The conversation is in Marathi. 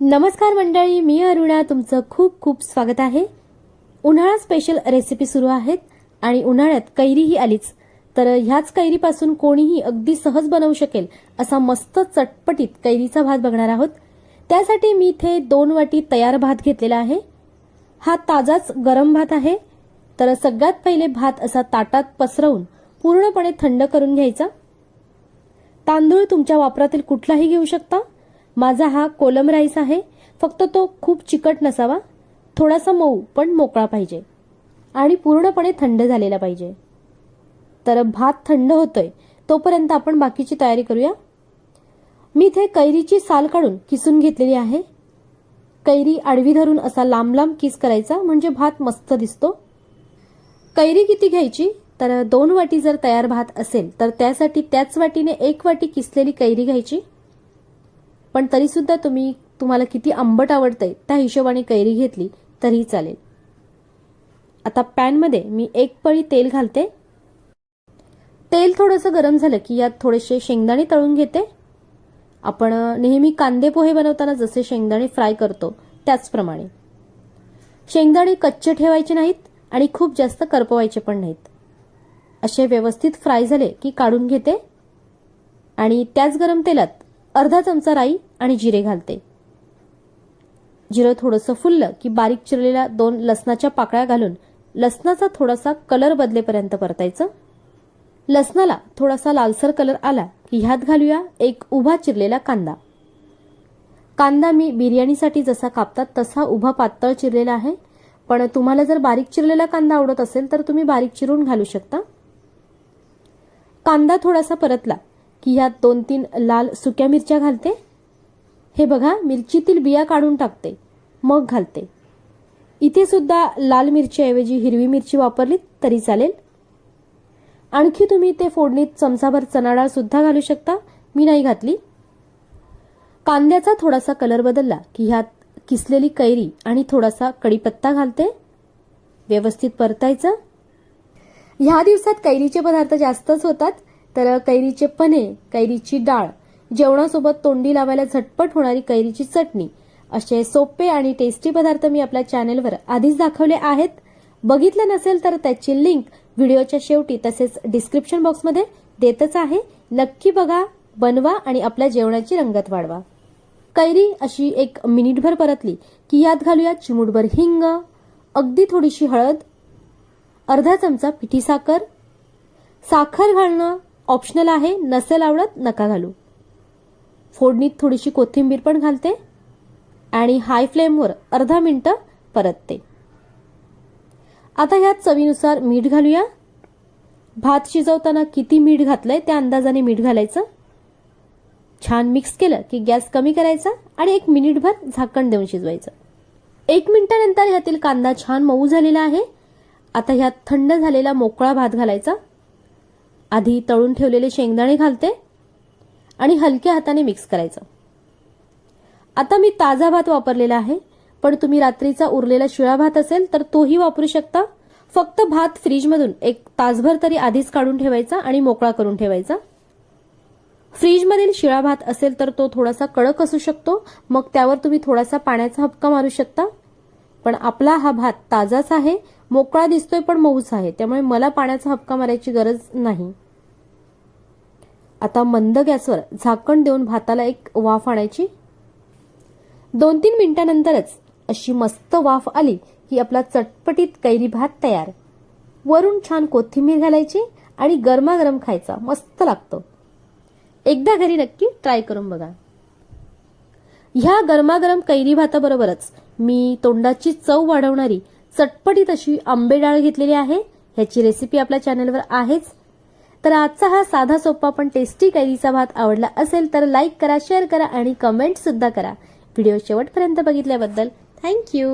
नमस्कार मंडळी मी अरुणा. तुमचं खूप खूप स्वागत आहे. उन्हाळा स्पेशल रेसिपी सुरू आहेत आणि उन्हाळ्यात कैरीही आलीच. तर ह्याच कैरीपासून कोणीही अगदी सहज बनवू शकेल असा मस्त चटपटीत कैरीचा भात बघणार आहोत. त्यासाठी मी इथे दोन वाटी तयार भात घेतलेला आहे. हा ताजाच गरम भात आहे. तर सगळ्यात पहिले भात असा ताटात पसरवून पूर्णपणे थंड करून घ्यायचा. तांदूळ तुमच्या वापरातील कुठलाही घेऊ शकता. माझा हा कोलम राईस आहे. फक्त तो खूप चिकट नसावा. थोडासा मऊ पण मोकळा पाहिजे. आणि पूर्णपणे थंड झालेला पाहिजे. तर भात थंड होतोय तोपर्यंत आपण बाकीची तयारी करूया. मी इथे कैरीची साल काढून किसून घेतलेली आहे. कैरी आडवी धरून असा लांब लांब किस करायचा म्हणजे भात मस्त दिसतो. कैरी किती घ्यायची? तर दोन वाटी जर तयार भात असेल तर त्यासाठी त्याच वाटीने एक वाटी किसलेली कैरी घ्यायची. पण तरीसुद्धा तुम्ही तुम्हाला किती आंबट आवडतंय त्या हिशोबाने कैरी घेतली तरीही चालेल. आता पॅनमध्ये मी एक पळी तेल घालते. तेल थोडंसं गरम झालं की यात थोडेसे शेंगदाणे तळून घेते. आपण नेहमी कांदे पोहे बनवताना जसे शेंगदाणे फ्राय करतो त्याचप्रमाणे. शेंगदाणे कच्चे ठेवायचे नाहीत आणि खूप जास्त करपवायचे पण नाहीत. असे व्यवस्थित फ्राय झाले की काढून घेते. आणि त्याच गरम तेलात अर्धा चमचा राई आणि जिरे घालते. जिरं थोडंसं फुललं की बारीक चिरलेल्या दोन लसणाच्या पाकळ्या घालून लसणाचा थोडासा कलर बदलेपर्यंत परतायचं. लसणाला थोडासा लालसर कलर आला की ह्यात घालूया एक उभा चिरलेला कांदा. कांदा मी बिर्याणीसाठी जसा कापतात तसा उभा पातळ चिरलेला आहे. पण तुम्हाला जर बारीक चिरलेला कांदा आवडत असेल तर तुम्ही बारीक चिरून घालू शकता. कांदा थोडासा परतला की ह्यात दोन तीन लाल सुक्या मिरच्या घालते. हे बघा मिरचीतील बिया काढून टाकते मग घालते. इथे सुद्धा लाल मिरचीऐवजी हिरवी मिरची वापरली तरी चालेल. आणखी तुम्ही ते फोडणीत चमचाभर चणाडाळ सुद्धा घालू शकता. मी नाही घातली. कांद्याचा थोडासा कलर बदलला की ह्यात किसलेली कैरी आणि थोडासा कढीपत्ता घालते. व्यवस्थित परतायचं. ह्या दिवसात कैरीचे पदार्थ जास्तच होतात. तर कैरीचे पन्हे कैरीची डाळ जेवणासोबत तोंडी लावायला झटपट होणारी कैरीची चटणी असे सोपे आणि टेस्टी पदार्थ मी आपल्या चॅनेलवर आधीच दाखवले आहेत. बघितलं नसेल तर त्याची लिंक व्हिडिओच्या शेवटी तसेच डिस्क्रिप्शन बॉक्समध्ये देतच आहे. नक्की बघा बनवा आणि आपल्या जेवणाची रंगत वाढवा. कैरी अशी एक मिनिटभर परतली की यात घालूया चिमूटभर हिंग अगदी थोडीशी हळद अर्धा चमचा पिठी साखर साखर घालणं ऑप्शनल आहे नसेल आवडत नका घालू. फोडणीत थोडीशी कोथिंबीर पण घालते आणि हाय फ्लेमवर अर्धा मिनटं परतते. आता ह्यात चवीनुसार मीठ घालूया. भात शिजवताना किती मीठ घातलंय त्या अंदाजाने मीठ घालायचं. छान मिक्स केलं की गॅस कमी करायचा आणि एक मिनिटभर झाकण देऊन शिजवायचं. एक मिनिटानंतर ह्यातील कांदा छान मऊ झालेला आहे. आता ह्यात थंड झालेला मोकळा भात घालायचा. आधी तळून ठेवलेले शेंगदाणे घालते आणि हलक्या हाताने मिक्स करायचं. आता मी ताजा भात वापरलेला आहे पण तुम्ही रात्रीचा उरलेला शिळा भात असेल तर तोही वापरू शकता. फक्त भात फ्रीजमधून एक तासभर तरी आधीच काढून ठेवायचा आणि मोकळा करून ठेवायचा. फ्रीजमधील शिळा भात असेल तर तो थोडासा कडक असू शकतो मग त्यावर तुम्ही थोडासा पाण्याचा हपका मारू शकता. पण आपला हा भात ताजाच आहे मोकळा दिसतोय पण मऊच आहे त्यामुळे मला पाण्याचा हपका मारायची गरज नाही. आता मंद गॅसवर झाकण देऊन भाताला एक वाफ आणायची. दोन तीन मिनिटांनंतरच अशी मस्त वाफ आली की आपला चटपटीत कैरी भात तयार. वरून छान कोथिंबीर घालायची आणि गरमागरम खायचा मस्त लागतो. एकदा घरी नक्की ट्राय करून बघा. ह्या गरमागरम कैरी भाताबरोबरच मी तोंडाची चव वाढवणारी चटपटीत अशी आंबे डाळ घेतलेली आहे. ह्याची रेसिपी आपल्या चॅनलवर आहेच. तर आजचा हा साधा सोपा पण टेस्टी कैरीचा भात आवडला असेल तर लाईक करा शेअर करा आणि कमेंट सुद्धा करा. व्हिडिओ शेवटपर्यंत बघितल्याबद्दल थँक्यू